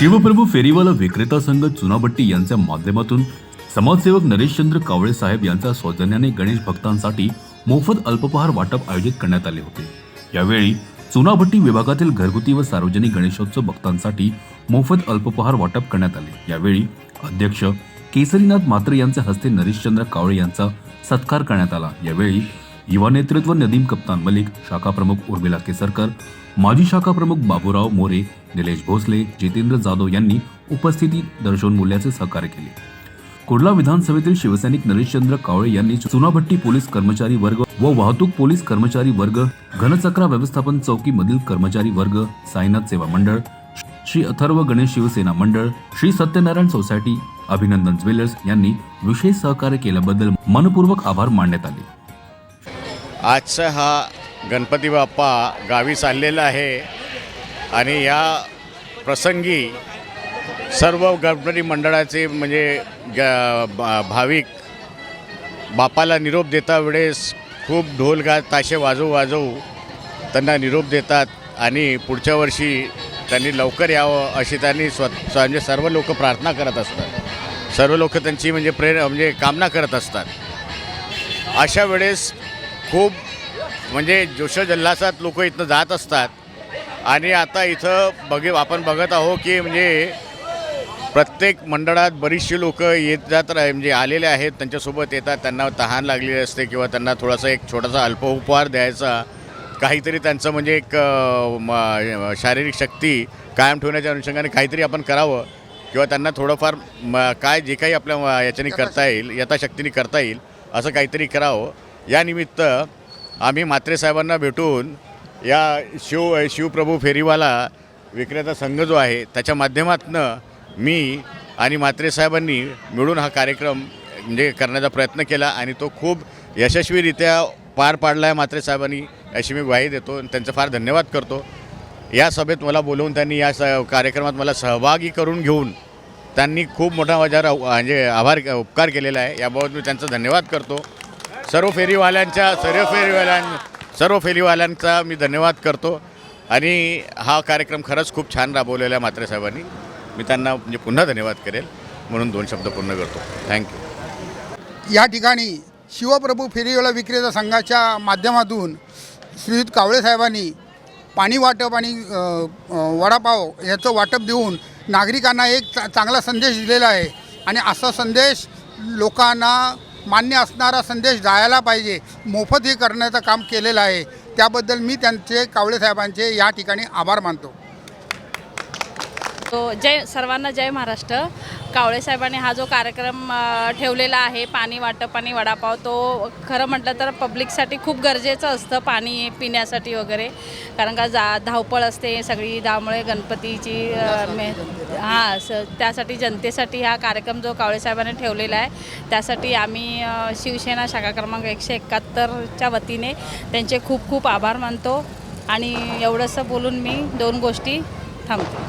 शिवप्रभू फेरीवाला विक्रेता संघ चुनाभट्टी यांच्या माध्यमातून समाजसेवक नरेशचंद्र कावळे साहेब यांच्या सौजन्याने गणेश भक्तांसाठी मोफत अल्पपहार वाटप आयोजित करण्यात आले होते. यावेळी चुनाभट्टी विभागातील घरगुती व सार्वजनिक गणेशोत्सव भक्तांसाठी मोफत अल्पपहार वाटप करण्यात आले. यावेळी अध्यक्ष केसरीनाथ मात्रे यांच्या हस्ते नरेशचंद्र कावळे यांचा सत्कार करण्यात आला. यावेळी युवा नेतृत्व नदीम कप्तान मलिक शाखा प्रमुख उर्मिला केसरकर माजी शाखा प्रमुख बाबूराव मोरे निलेश भोसले जितेंद्र जाधव यांनी उपस्थिती दर्शवून मूल्याचे सहकार्य केले. कुर्ला विधानसभेतील शिवसैनिक नरेशचंद्र कावळे यांनी चुनाभट्टी पोलीस कर्मचारी वर्ग व वाहतूक पोलीस कर्मचारी वर्ग घनचक्रा व्यवस्थापन चौकी मधील कर्मचारी वर्ग साईनाथ सेवा मंडळ श्री अथर्व गणेश शिवसेना मंडळ श्री सत्यनारायण सोसायटी अभिनंदन ज्वेलर्स यांनी विशेष सहकार्य केल्याबद्दल मनपूर्वक आभार मानण्यात आले. आजचा हा गणपती बाप्पा गावी चाललेला आहे आणि या प्रसंगी सर्व गणपती मंडळाचे म्हणजे ग भाविक बापाला निरोप देता वेळेस खूप ढोल गा ताशे वाजवू वाजवू त्यांना निरोप देतात आणि पुढच्या वर्षी त्यांनी लवकर यावं अशी त्यांनी स्व म्हणजे सर्व लोक प्रार्थना करत असतात. सर्व लोक त्यांची म्हणजे प्रेर म्हणजे कामना करत असतात. अशा वेळेस खूप म्हणजे जोशजल्हासात लोक इथनं जात असतात. आणि आता इथं बघे आपण बघत आहो की म्हणजे प्रत्येक मंडळात बरीचशी लोक येत जात राह म्हणजे आलेले आहेत. त्यांच्यासोबत येतात. त्यांना तहान लागलेली असते किंवा त्यांना थोडासा एक छोटासा अल्प उपहार द्यायचा. काहीतरी त्यांचं म्हणजे एक शारीरिक शक्ती कायम ठेवण्याच्या अनुषंगाने काहीतरी आपण करावं. किंवा त्यांना थोडंफार म- काय जे काही आपल्या याच्याने करता येईल यथाशक्तीने करता येईल असं काहीतरी करावं. यानिमित्त आम्ही मात्रेसाहेबांना भेटून या शिव शिवप्रभू फेरीवाला विक्रेता संघ जो आहे त्याच्या माध्यमातनं मी आणि मात्रेसाहेबांनी मिळून हा कार्यक्रम म्हणजे करण्याचा प्रयत्न केला आणि तो खूप यशस्वीरित्या पार पाडला आहे मात्रेसाहेबांनी अशी मी ग्वाही देतो आणि त्यांचं फार धन्यवाद करतो. या सभेत मला बोलवून त्यांनी या स कार्यक्रमात मला सहभागी करून घेऊन त्यांनी खूप मोठा माझ्यावर म्हणजे आभार उपकार केलेला आहे. याबाबत मी त्यांचा धन्यवाद करतो. सर्व फेरीवाल्यांच्या सर्व फेरीवाल्यां सर्व फेरीवाल्यांचा मी धन्यवाद करतो. आणि हा कार्यक्रम खरंच खूप छान राबवलेला आहे म्हात्रे साहेबांनी. मी त्यांना म्हणजे पुन्हा धन्यवाद करेल म्हणून दोन शब्द पूर्ण करतो. थँक्यू या ठिकाणी शिवप्रभू फेरीवाला विक्रेता संघाच्या माध्यमातून श्रीयुत कावळे साहेबांनी पाणी वाटप आणि वडापाव याचं वाटप देऊन नागरिकांना एक चांगला संदेश दिलेला आहे. आणि असा संदेश लोकांना मान्य असणारा संदेश जायला पाहिजे. मोफत हे करण्याचं काम केलेलं आहे. त्याबद्दल मी त्यांचे कावळे साहेबांचे या ठिकाणी आभार मानतो. जय सर्वांना जय महाराष्ट्र. कावळे साहेबांनी हा जो कार्यक्रम ठेवलेला आहे पाणी वाटप आणि वडापाव तो खरं म्हटलं तर पब्लिकसाठी खूप गरजेचं असतं पाणी पिण्यासाठी वगैरे. कारण का जा धावपळ असते सगळी त्यामुळे गणपतीची मे हां स त्यासाठी जनतेसाठी हा कार्यक्रम जो कावळे साहेबांनी ठेवलेला आहे त्यासाठी आम्ही शिवसेना शाखा क्रमांक एकशे एकाहत्तरच्या वतीने त्यांचे खूप खूप आभार मानतो. आणि एवढंसं बोलून मी दोन गोष्टी थांबतो.